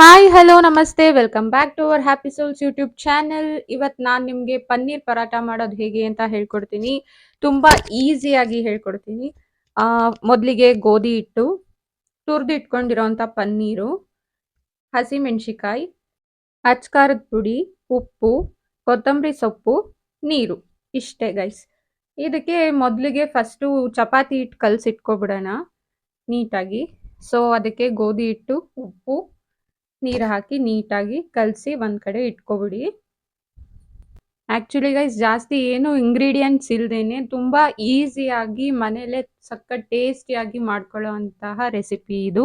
Hi hello ನಮಸ್ತೆ. Welcome back to our happy souls YouTube channel ಇವತ್ತು ನಾನು ನಿಮಗೆ ಪನ್ನೀರ್ ಪರಾಟ ಮಾಡೋದು ಹೇಗೆ ಅಂತ ಹೇಳ್ಕೊಡ್ತೀನಿ. ತುಂಬಾ ಈಸಿಯಾಗಿ ಹೇಳ್ಕೊಡ್ತೀನಿ. ಮೊದಲಿಗೆ ಗೋಧಿ ಹಿಟ್ಟು, ತುರ್ದು ಇಟ್ಕೊಂಡಿರೋಂಥ ಪನ್ನೀರು, ಹಸಿಮೆಣಸಿಕಾಯಿ, ಅಚ್ಕಾರದ ಪುಡಿ, ಉಪ್ಪು, ಕೊತ್ತಂಬರಿ ಸೊಪ್ಪು, ನೀರು. ಇಷ್ಟೇ ಗೈಸ್ ಇದಕ್ಕೆ ಮೊದಲಿಗೆ ಫಸ್ಟು ಚಪಾತಿ ಹಿಟ್ಟು ಕಲಸಿಟ್ಕೊಬಿಡೋಣ, ನೀಟಾಗಿ. ಸೊ ಅದಕ್ಕೆ ಗೋಧಿ ಹಿಟ್ಟು, ಉಪ್ಪು ನೀರು ಹಾಕಿ ನೀಟಾಗಿ ಕಲಸಿ ಒಂದು ಕಡೆ ಇಟ್ಕೊಬಿಡಿ. ಆ್ಯಕ್ಚುಲಿ ಗೈಸ್ ಜಾಸ್ತಿ ಏನು ಇಂಗ್ರೀಡಿಯೆಂಟ್ಸ್ ಇಲ್ದೇನೆ ತುಂಬ ಈಸಿಯಾಗಿ ಮನೇಲೆ ಸಕ್ಕ ಟೇಸ್ಟಿಯಾಗಿ ಮಾಡ್ಕೊಳ್ಳೋ ಅಂತಹ ರೆಸಿಪಿ ಇದು.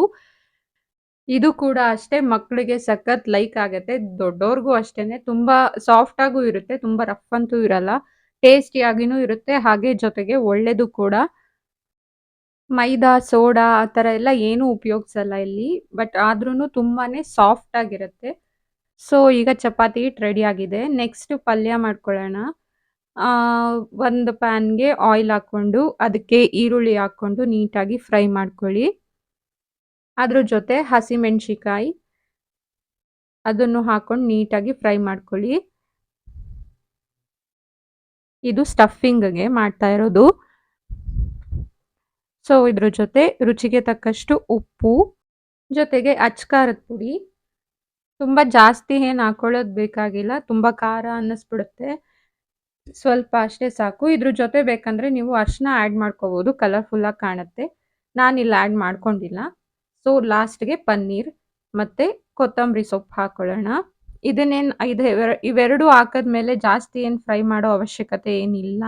ಇದು ಕೂಡ ಅಷ್ಟೇ ಮಕ್ಕಳಿಗೆ ಸಖತ್ ಲೈಕ್ ಆಗುತ್ತೆ. ದೊಡ್ಡವ್ರಿಗೂ ಅಷ್ಟೇನೆ ತುಂಬ ಸಾಫ್ಟಾಗೂ ಇರುತ್ತೆ, ತುಂಬ ರಫ್ ಅಂತೂ ಇರಲ್ಲ. ಟೇಸ್ಟಿಯಾಗಿನೂ ಇರುತ್ತೆ, ಹಾಗೆ ಜೊತೆಗೆ ಒಳ್ಳೆಯದು ಕೂಡ. ಮೈದಾ ಸೋಡಾ ಆ ಥರ ಎಲ್ಲ ಏನೂ ಉಪಯೋಗಿಸಲ್ಲ ಇಲ್ಲಿ. ಬಟ್ ಆದ್ರೂ ತುಂಬಾ ಸಾಫ್ಟ್ ಆಗಿರುತ್ತೆ. ಸೊ ಈಗ ಚಪಾತಿ ಹಿಟ್ಟು ರೆಡಿ ಆಗಿದೆ. ನೆಕ್ಸ್ಟ್ ಪಲ್ಯ ಮಾಡ್ಕೊಳ್ಳೋಣ. ಆ, ಒಂದು ಪ್ಯಾನ್ಗೆ ಆಯಿಲ್ ಹಾಕ್ಕೊಂಡು ಅದಕ್ಕೆ ಈರುಳ್ಳಿ ಹಾಕ್ಕೊಂಡು ನೀಟಾಗಿ ಫ್ರೈ ಮಾಡ್ಕೊಳ್ಳಿ. ಅದ್ರ ಜೊತೆ ಹಸಿಮೆಣಸಿಕಾಯಿ ಅದನ್ನು ಹಾಕೊಂಡು ನೀಟಾಗಿ ಫ್ರೈ ಮಾಡ್ಕೊಳ್ಳಿ. ಇದು ಸ್ಟಫಿಂಗ್ಗೆ ಮಾಡ್ತಾ ಇರೋದು. ಸೊ ಇದ್ರ ಜೊತೆ ರುಚಿಗೆ ತಕ್ಕಷ್ಟು ಉಪ್ಪು, ಜೊತೆಗೆ ಅಚ್ಕಾರದ ಪುಡಿ. ತುಂಬ ಜಾಸ್ತಿ ಏನು ಹಾಕೊಳ್ಳೋದು ಬೇಕಾಗಿಲ್ಲ, ತುಂಬ ಖಾರ ಅನ್ನಿಸ್ಬಿಡುತ್ತೆ. ಸ್ವಲ್ಪ ಅಷ್ಟೇ ಸಾಕು. ಇದ್ರ ಜೊತೆ ಬೇಕಂದರೆ ನೀವು ಅರ್ಶಿನ ಆ್ಯಡ್ ಮಾಡ್ಕೋಬೋದು. ಕಲರ್ಫುಲ್ಲಾಗಿ ಕಾಣುತ್ತೆ. ನಾನು ಇಲ್ಲಿ ಆ್ಯಡ್ ಮಾಡ್ಕೊಂಡಿಲ್ಲ. ಸೊ ಲಾಸ್ಟ್ಗೆ ಪನ್ನೀರ್ ಮತ್ತು ಕೊತ್ತಂಬರಿ ಸೊಪ್ಪು ಹಾಕೊಳ್ಳೋಣ. ಇದನ್ನೇನು ಇದು ಇವೆರಡು ಹಾಕಿದ್ಮೇಲೆ ಜಾಸ್ತಿ ಏನು ಫ್ರೈ ಮಾಡೋ ಅವಶ್ಯಕತೆ ಏನಿಲ್ಲ.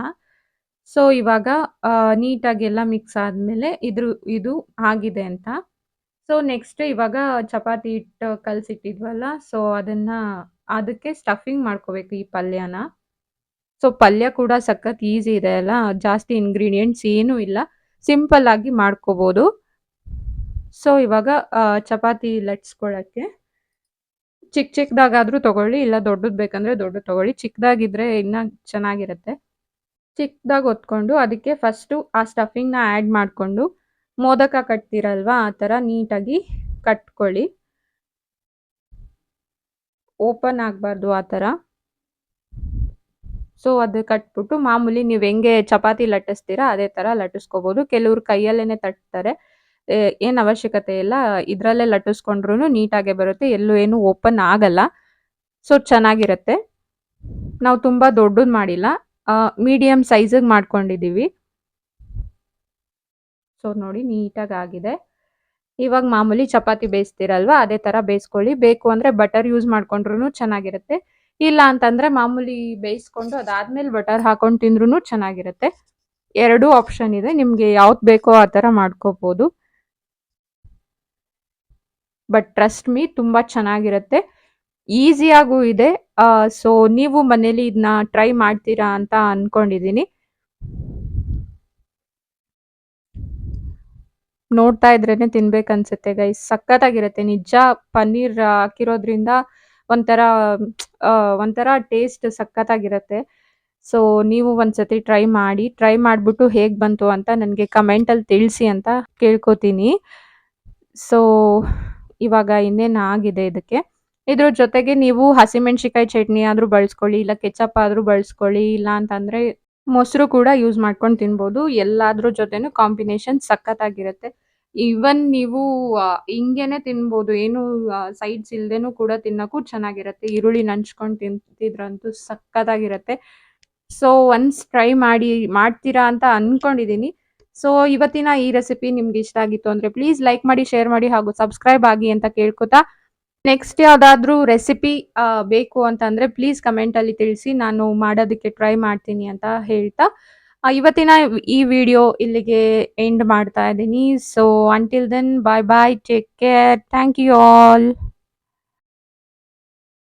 ಸೊ ಇವಾಗ ನೀಟಾಗಿ ಎಲ್ಲ ಮಿಕ್ಸ್ ಆದಮೇಲೆ ಇದ್ರ, ಇದು ಆಗಿದೆ ಅಂತ. ಸೊ ನೆಕ್ಸ್ಟ್ ಇವಾಗ ಚಪಾತಿ ಹಿಟ್ಟು ಕಲಸಿಟ್ಟಿದ್ವಲ್ಲ ಸೊ ಅದನ್ನ, ಅದಕ್ಕೆ ಸ್ಟಫಿಂಗ್ ಮಾಡ್ಕೋಬೇಕು ಈ ಪಲ್ಯನ. ಸೊ ಪಲ್ಯ ಕೂಡ ಸಖತ್ ಈಸಿ ಇದೆ ಅಲ್ಲ, ಜಾಸ್ತಿ ಇಂಗ್ರೀಡಿಯೆಂಟ್ಸ್ ಏನೂ ಇಲ್ಲ ಸಿಂಪಲ್ ಆಗಿ ಮಾಡ್ಕೋಬೋದು. ಸೊ ಇವಾಗ ಚಪಾತಿ ಲಟ್ಸ್ಕೊಳ್ಳೋಕ್ಕೆ ಚಿಕ್ಕ ಚಿಕ್ಕದಾಗಾದರೂ ತಗೊಳ್ಳಿ, ಇಲ್ಲ ದೊಡ್ಡದು ಬೇಕಂದ್ರೆ ದೊಡ್ಡದು ತಗೊಳ್ಳಿ ಚಿಕ್ಕದಾಗಿದ್ರೆ ಇನ್ನೂ ಚೆನ್ನಾಗಿರುತ್ತೆ. ಚಿಕ್ಕದಾಗಿ ಒತ್ಕೊಂಡು ಅದಕ್ಕೆ ಫಸ್ಟು ಆ ಸ್ಟಫಿಂಗ್ನ ಆ್ಯಡ್ ಮಾಡಿಕೊಂಡು ಮೋದಕ ಕಟ್ತಿರಲ್ವ ಆ ಥರ ನೀಟಾಗಿ ಕಟ್ಕೊಳ್ಳಿ. ಓಪನ್ ಆಗಬಾರ್ದು ಆ ಥರ ಸೊ ಅದು ಕಟ್ಬಿಟ್ಟು ಮಾಮೂಲಿ ನೀವು ಹೆಂಗೆ ಚಪಾತಿ ಲಟ್ಟಿಸ್ತೀರಾ ಅದೇ ಥರ ಲಟ್ಟಿಸ್ಕೋಬೋದು. ಕೆಲವರು ಕೈಯಲ್ಲೇ ತಟ್ತಾರೆ. ಏನು ಅವಶ್ಯಕತೆ ಇಲ್ಲ. ಇದರಲ್ಲೇ ಲಟ್ಟಿಸ್ಕೊಂಡ್ರು ನೀಟಾಗೆ ಬರುತ್ತೆ. ಎಲ್ಲೂ ಏನು ಓಪನ್ ಆಗಲ್ಲ. ಸೊ ಚೆನ್ನಾಗಿರುತ್ತೆ. ನಾವು ತುಂಬ ದೊಡ್ಡದು ಮಾಡಿಲ್ಲ. ಮೀಡಿಯಮ್ ಸೈಜಿಗೆ ಮಾಡ್ಕೊಂಡಿದ್ದೀವಿ ಸೊ ನೋಡಿ ನೀಟಾಗಿ ಆಗಿದೆ. ಇವಾಗ ಮಾಮೂಲಿ ಚಪಾತಿ ಬೇಯಿಸ್ತೀರಲ್ವಾ, ಅದೇ ಥರ ಬೇಯಿಸ್ಕೊಳ್ಳಿ. ಬೇಕು ಅಂದರೆ ಬಟರ್ ಯೂಸ್ ಮಾಡ್ಕೊಂಡ್ರು ಚೆನ್ನಾಗಿರುತ್ತೆ. ಇಲ್ಲ ಅಂತಂದರೆ ಮಾಮೂಲಿ ಬೇಯಿಸ್ಕೊಂಡು ಅದಾದ್ಮೇಲೆ ಬಟರ್ ಹಾಕೊಂಡು ತಿಂದ್ರೂ ಚೆನ್ನಾಗಿರುತ್ತೆ. ಎರಡೂ ಆಪ್ಷನ್ ಇದೆ. ನಿಮಗೆ ಯಾವ್ದು ಬೇಕೋ ಆ ಥರ ಮಾಡ್ಕೋಬೋದು. ಬಟ್ ಟ್ರಸ್ಟ್ ಮೀ ತುಂಬ ಚೆನ್ನಾಗಿರುತ್ತೆ. ಈಸಿಯಾಗೂ ಇದೆ. ಸೊ ನೀವು ಮನೇಲಿ ಇದನ್ನ ಟ್ರೈ ಮಾಡ್ತೀರಾ ಅಂತ ಅನ್ಕೊಂಡಿದ್ದೀನಿ ನೋಡ್ತಾ ಇದ್ರೇನೆ ತಿನ್ಬೇಕನ್ಸುತ್ತೆ ಗೈಸ್ ಸಖತ್ತಾಗಿರುತ್ತೆ. ನಿಜ ಪನ್ನೀರ್ ಹಾಕಿರೋದ್ರಿಂದ ಒಂಥರ ಒಂಥರ ಟೇಸ್ಟ್ ಸಖತ್ತಾಗಿರುತ್ತೆ. ಸೊ ನೀವು ಒಂದ್ಸತಿ ಟ್ರೈ ಮಾಡಿ ಟ್ರೈ ಮಾಡಿಬಿಟ್ಟು ಹೇಗೆ ಬಂತು ಅಂತ ನನಗೆ ಕಮೆಂಟಲ್ಲಿ ತಿಳಿಸಿ ಅಂತ ಕೇಳ್ಕೊತೀನಿ. ಸೊ ಇವಾಗ ಇನ್ನೇನು ಆಗಿದೆ ಇದಕ್ಕೆ? ಇದ್ರ ಜೊತೆಗೆ ನೀವು ಹಸಿಮೆಣಸಿಕಾಯಿ ಚಟ್ನಿ ಆದ್ರೂ ಬಳಸ್ಕೊಳ್ಳಿ, ಇಲ್ಲ ಕೆಚಪ್ ಆದ್ರೂ ಬಳಸ್ಕೊಳ್ಳಿ, ಇಲ್ಲ ಅಂತಂದ್ರೆ ಮೊಸರು ಕೂಡ ಯೂಸ್ ಮಾಡ್ಕೊಂಡು ತಿನ್ಬೋದು. ಎಲ್ಲಾದ್ರ ಜೊತೆನೂ ಕಾಂಬಿನೇಷನ್ ಸಖತ್ತಾಗಿರುತ್ತೆ. ಈವನ್ ನೀವು ಹಿಂಗೇನೆ ತಿನ್ಬೋದು. ಏನು ಸೈಡ್ಸ್ ಇಲ್ಲದೇನೂ ಕೂಡ ತಿನ್ನೋಕ್ಕೂ ಚೆನ್ನಾಗಿರುತ್ತೆ. ಈರುಳ್ಳಿ ನಂಚ್ಕೊಂಡು ತಿಂತಿದ್ರಂತೂ ಸಖತ್ತಾಗಿರುತ್ತೆ. ಸೊ ಒನ್ಸ್ ಟ್ರೈ ಮಾಡಿ, ಮಾಡ್ತೀರಾ ಅಂತ ಅನ್ಕೊಂಡಿದೀನಿ. ಸೊ ಇವತ್ತಿನ ಈ ರೆಸಿಪಿ ನಿಮ್ಗೆ ಇಷ್ಟ ಆಗಿತ್ತು ಅಂದ್ರೆ ಪ್ಲೀಸ್ ಲೈಕ್ ಮಾಡಿ ಶೇರ್ ಮಾಡಿ ಹಾಗೂ ಸಬ್ಸ್ಕ್ರೈಬ್ ಆಗಿ ಅಂತ ಕೇಳ್ಕೊತಾ ನೆಕ್ಸ್ಟ್ ಯಾವುದಾದ್ರೂ ರೆಸಿಪಿ ಬೇಕು ಅಂತಂದರೆ ಪ್ಲೀಸ್ ಕಮೆಂಟಲ್ಲಿ ತಿಳಿಸಿ. ನಾನು ಮಾಡೋದಕ್ಕೆ ಟ್ರೈ ಮಾಡ್ತೀನಿ ಅಂತ ಹೇಳ್ತಾ. ಇವತ್ತಿನ ಈ ವಿಡಿಯೋ ಇಲ್ಲಿಗೆ ಎಂಡ್ ಮಾಡ್ತಾ ಇದ್ದೀನಿ. So until then bye bye take care thank you all